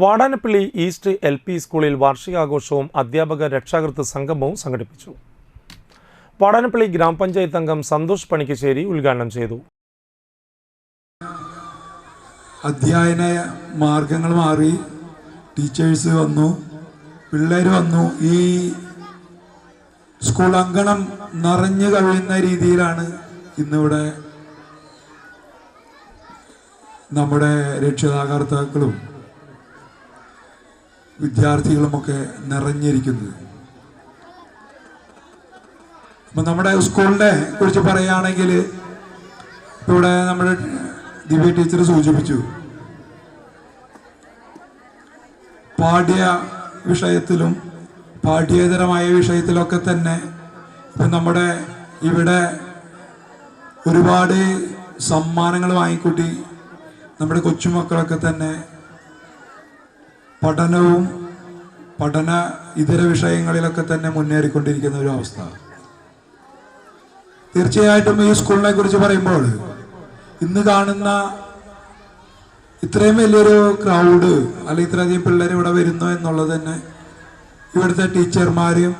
Vadanappally east L P സ്കൂളിൽ വാർഷികാഘോഷവും അധ്യാപക രക്ഷാകർതൃ സംഗമവും സംഘടിപ്പിച്ചു. വാടാനപ്പള്ളി ഗ്രാമപഞ്ചായത്ത് അംഗം സന്തോഷ് പണിക്കശ്ശേരി ഉദ്ഘാടനം ചെയ്തു. അധ്യയന മാർഗങ്ങൾ മാറി ടീച്ചേഴ്സ് വന്നു പിള്ളേർ വന്നു. ഈ സ്കൂൾ അങ്കണം നിറഞ്ഞു കവിയുന്ന രീതിയിലാണ് ഇന്നിവിടെ നമ്മുടെ രക്ഷിതാകർത്താക്കളും വിദ്യാർത്ഥികളുമൊക്കെ നിറഞ്ഞിരിക്കുന്നത്. അപ്പം നമ്മുടെ സ്കൂളിനെ കുറിച്ച് പറയുകയാണെങ്കിൽ ഇവിടെ നമ്മുടെ ദിവ്യ ടീച്ചർ സൂചിപ്പിച്ചു. പാഠ്യ വിഷയത്തിലും പാഠ്യേതരമായ വിഷയത്തിലൊക്കെ തന്നെ ഇപ്പം നമ്മുടെ ഇവിടെ ഒരുപാട് സമ്മാനങ്ങൾ വാങ്ങിക്കൂട്ടി നമ്മുടെ കൊച്ചുമക്കളൊക്കെ തന്നെ പഠനവും പഠന ഇതര വിഷയങ്ങളിലൊക്കെ തന്നെ മുന്നേറിക്കൊണ്ടിരിക്കുന്ന ഒരു അവസ്ഥ. തീർച്ചയായിട്ടും ഈ സ്കൂളിനെ കുറിച്ച് പറയുമ്പോൾ ഇന്ന് കാണുന്ന ഇത്രയും വലിയൊരു ക്രൗഡ് അല്ലെ ഇത്രയധികം പിള്ളേർ ഇവിടെ വരുന്നു എന്നുള്ളത് തന്നെ ഇവിടുത്തെ ടീച്ചർമാരെയും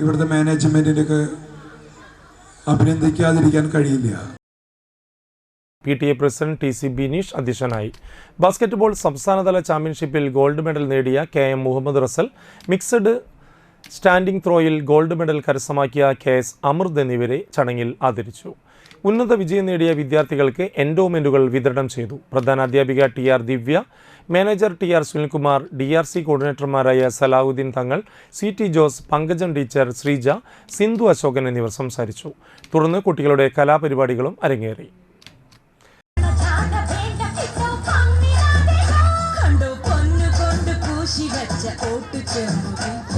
ഇവിടുത്തെ മാനേജ്മെന്റിന്റെ ഒക്കെ അഭിനന്ദിക്കാതിരിക്കാൻ കഴിയില്ല. P T A president T C Bineesh അധ്യക്ഷനായി. ബാസ്കറ്റ്ബോൾ സംസ്ഥാനതല ചാമ്പ്യൻഷിപ്പിൽ ഗോൾഡ് മെഡൽ നേടിയ K M Muhammad Rasal mixed standing ത്രോയിൽ gold medal കരസ്ഥമാക്കിയ കെ എസ് അമൃത് എന്നിവരെ ചടങ്ങിൽ ആദരിച്ചു. ഉന്നത വിജയം നേടിയ വിദ്യാർത്ഥികൾക്ക് എൻഡോമെന്റുകൾ വിതരണം ചെയ്തു. പ്രധാന അധ്യാപിക T R Divya manager T R Sunilkumar D R C കോർഡിനേറ്റർമാരായ Salahuddin Thangal C T Jose Pankajan teacher Sreeja Sindhu Ashokan എന്നിവർ സംസാരിച്ചു. തുടർന്ന് കുട്ടികളുടെ കലാപരിപാടികളും അരങ്ങേറി. しがっちゃおーとちゃんもね。